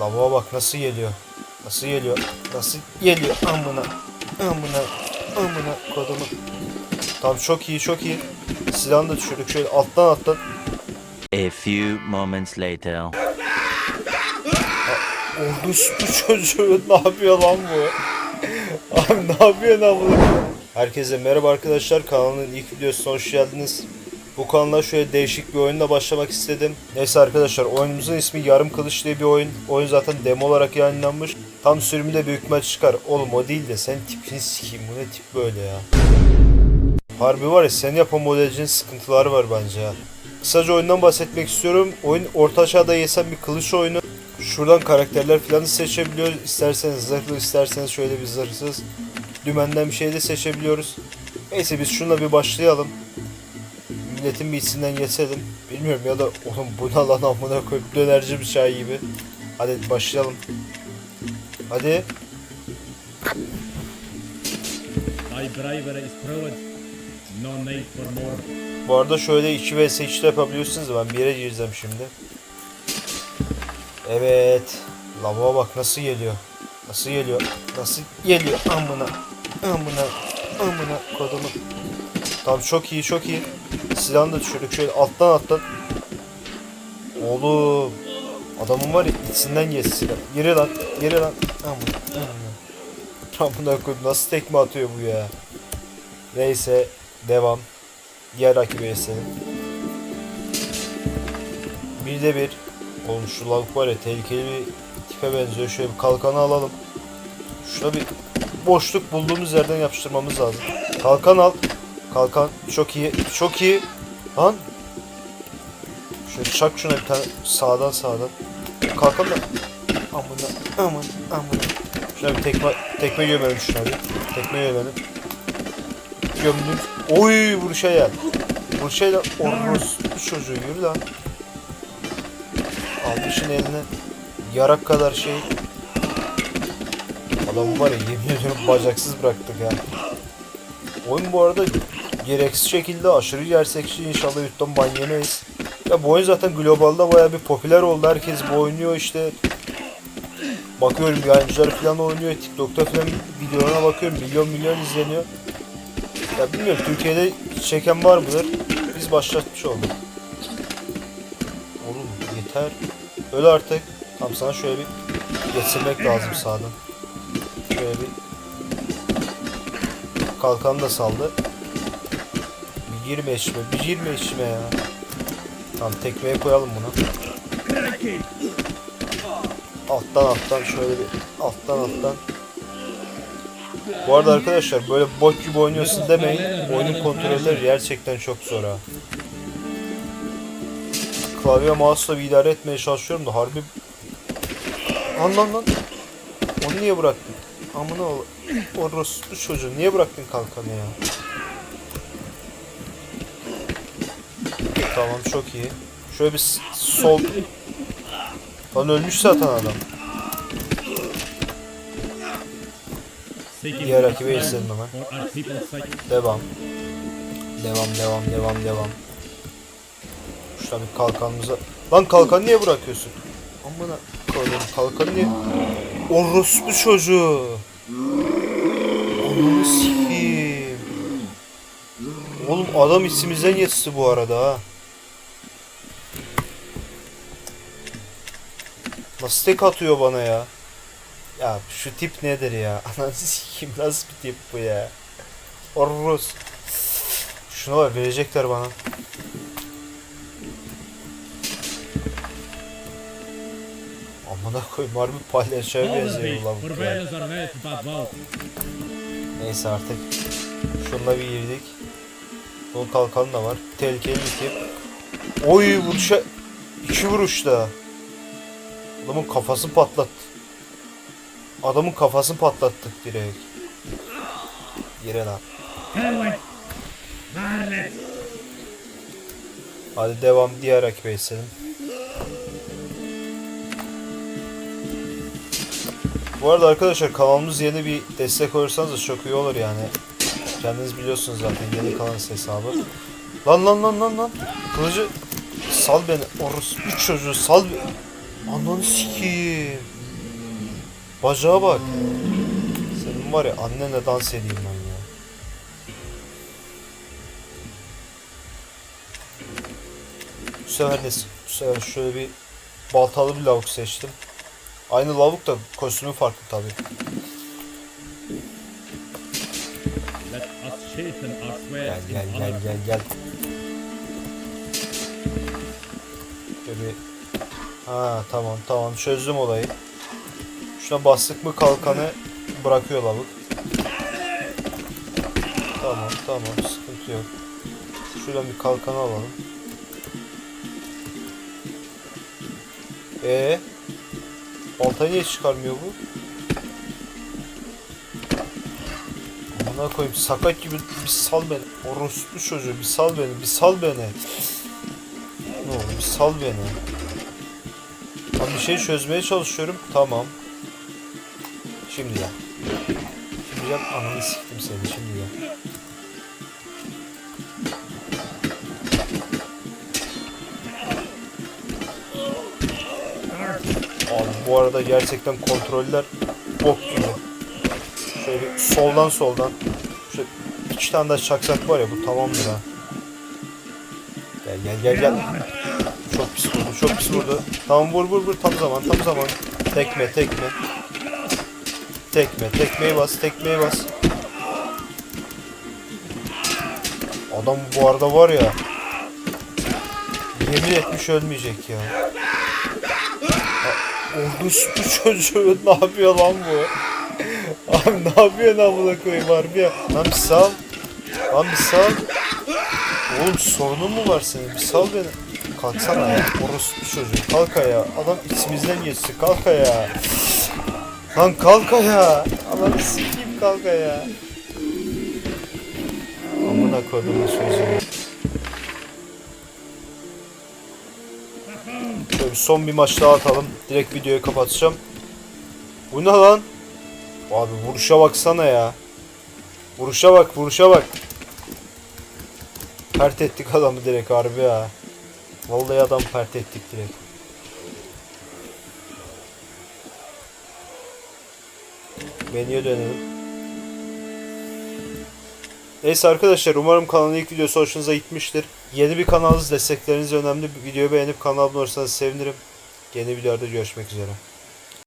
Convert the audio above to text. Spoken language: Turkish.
Lavuğa bak nasıl geliyor. Nasıl geliyor? Nasıl geliyor? Amına. Amına. Amına kodumu. Tamam çok iyi çok iyi. Silahını da düşürdük şöyle alttan alttan. A few moments later. Orospu çocuğu ne yapıyor lan bu? Abi ne yapıyor lan bu? Herkese merhaba arkadaşlar kanalın ilk videosuna hoş geldiniz. Bu kanala şöyle değişik bir oyunla başlamak istedim. Neyse arkadaşlar oyunumuzun ismi Yarım Kılıç diye bir oyun. Oyun zaten demo olarak yayınlanmış. Tam sürümü de büyük ihtimal çıkar. Oğlum o değil de sen tipini sikeyim bu ne tip böyle ya. Harbi var ya sen yapan modelcinin sıkıntıları var bence ya. Kısaca oyundan bahsetmek istiyorum. Oyun orta çağda yesen bir kılıç oyunu. Şuradan karakterler falan seçebiliyoruz. İsterseniz zırhlı, isterseniz şöyle bir zırhsız. Dümenden bir şey de seçebiliyoruz. Neyse biz şununla bir başlayalım. Milletin bir içinden geçelim. Bilmiyorum ya da oğlum bu ne lan amına koyup dönerci bir şey gibi. Hadi başlayalım. Hadi. Thy bravery is proved. No need for more. Bu arada şöyle 2 vs 3 de yapabiliyorsunuz. Ben bir yere gireceğim şimdi. Evet. Lavuğa bak nasıl geliyor. Nasıl geliyor. Nasıl geliyor. Amına. Amına. Amına kodumu. Tamam çok iyi çok iyi. Silahını da düşürdük şöyle alttan alttan. Oğlum. Adamın var ya içinden geçti silah. Yere lan. Yere lan. Amına. Amına. Amına koyayım nasıl tekme atıyor bu ya. Neyse. Devam. Diğer rakibe istedim. Bir de bir. Oğlum şu lavuk var ya tehlikeli bir tipe benziyor. Şöyle bir kalkanı alalım. Şuna bir boşluk bulduğumuz yerden yapıştırmamız lazım. Kalkan al. Kalkan çok iyi. Çok iyi. Lan. Şöyle çak şuna bir tane sağdan sağdan. Kalkan da. Amına aman amına. Şuna bir tekme, tekme gömelim şuna bir. Tekme gömelim. Gömdük. Oy vuruşa gel. Vuruşa gel. Ormus çocuğu yürü lan. Almışın eline yarak kadar şey. Adamı var ya yemin ediyorum bacaksız bıraktık ya. Oyun bu arada gereksiz şekilde aşırı gerçekçi inşallah YouTube'dan ban yemeyiz. Ya bu oyun zaten globalde baya bir popüler oldu. Herkes bu oynuyor işte. Bakıyorum yayıncılar falan oynuyor. TikTok'ta falan videolarına bakıyorum. Milyon milyon izleniyor. Ya bilmiyorum Türkiye'de çeken var mıdır? Biz başlatmış olduk. Oğlum yeter. Öl artık. Tam sana şöyle bir geçirmek lazım sağdan. Şöyle bir kalkan da saldı. Girme içime, bir girme içime ya. Tamam tekmeye koyalım bunu. Alttan alttan şöyle bir alttan alttan. Bu arada arkadaşlar böyle bot gibi oynuyorsun demeyin. Oyunun kontrolleri gerçekten çok zor ha. Klavye mouse'la idare etmeye çalışıyorum da harbi... Lan lan lan. Onu niye bıraktın? Amına ol. Orospu çocuğu niye bıraktın kalkanı ya? Tamam çok iyi. Şöyle bir sol... Lan ölmüş zaten adam. Diğer rakibe izledim hemen. Devam. Devam devam devam devam. Şuna bir kalkanımıza... Lan kalkan niye bırakıyorsun? Amına koyayım kalkan niye... Orospu çocuğu. Ananı sikeyim. Oğlum adam içimizden geçti bu arada ha. Nasıl tek atıyor bana ya? Ya şu tip nedir ya? Ananı sikeyim nasıl bir tip bu ya? Orros. Şuna var verecekler bana. Amına koyayım harbi palyaçoya benziyor lan bu ya. Neyse artık. Şununla bir girdik. Bunun kalkanı da var. Tehlikeli bir tip. Oy vuruşa... iki vuruşta. Adamın kafasını patlat. Adamın kafasını patlattık direkt. Yere lan. Hadi devam diğer rakibe istedim. Bu arada arkadaşlar kanalımız yeni bir destek olursanız da çok iyi olur yani. Kendiniz biliyorsunuz zaten yeni kanal hesabı. Lan lan lan lan lan. Kılıcı sal beni. Orospu çocuğu sal beni. Ananı sikeyim. Bacağa bak. Senin var ya annenle dans edeyim ben ya. Bu sefer de bu sefer şöyle bir baltalı bir lavuk seçtim. Aynı lavuk da kostümü farklı tabi. Gel gel gel gel gel. Şöyle Ha tamam tamam çözdüm olayı. Şuna bastık mı kalkanı bırakıyor lavuk. Tamam tamam sıkıntı yok. Şuradan bir kalkanı alalım. Ee, baltayı niye çıkarmıyor bu? Amına koyayım sakat gibi bir sal beni. Orospu çocuğu bir sal beni, bir sal beni. Ne oldu bir sal beni. Bir şey çözmeye çalışıyorum. Tamam. Şimdi gel. Şimdi gel ananı siktim seni şimdi gel. Abi bu arada gerçekten kontroller bok gibi. Şöyle soldan soldan. Şöyle iki tane daha çaksak var ya bu tamamdır ha. Gel gel gel gel. Çok pis vurdu çok pis vurdu. Tamam vur vur vur tam zaman tam zaman. Tekme tekme. Tekme tekmeyi bas tekmeyi bas. Adam bu arada var ya. Yemin etmiş ölmeyecek ya. Orospu çocuğu ne yapıyor lan bu? Abi ne yapıyorsun amına koyayım harbi ya? Lan bir sal. Lan bir sal. Oğlum sorunun mu var senin? Bir sal beni. Kalksana ya. Orospu çocuğu. Kalk ayağa. Adam içimizden geçti. Kalk ayağa. Lan kalk ayağa. Allah'ını sikeyim kalk ayağa. Amına koyduğum sözü. Şöyle son bir maç daha atalım. Direkt videoyu kapatacağım. Bu ne lan? Abi vuruşa baksana ya. Vuruşa bak, vuruşa bak. Pert ettik adamı direkt harbi ya. Vallahi adam pert ettik direkt. Menüye dönelim. Neyse arkadaşlar umarım kanalın ilk videosu hoşunuza gitmiştir. Yeni bir kanalınız destekleriniz önemli. Videoyu beğenip kanala abone olursanız sevinirim. Yeni videolarda görüşmek üzere.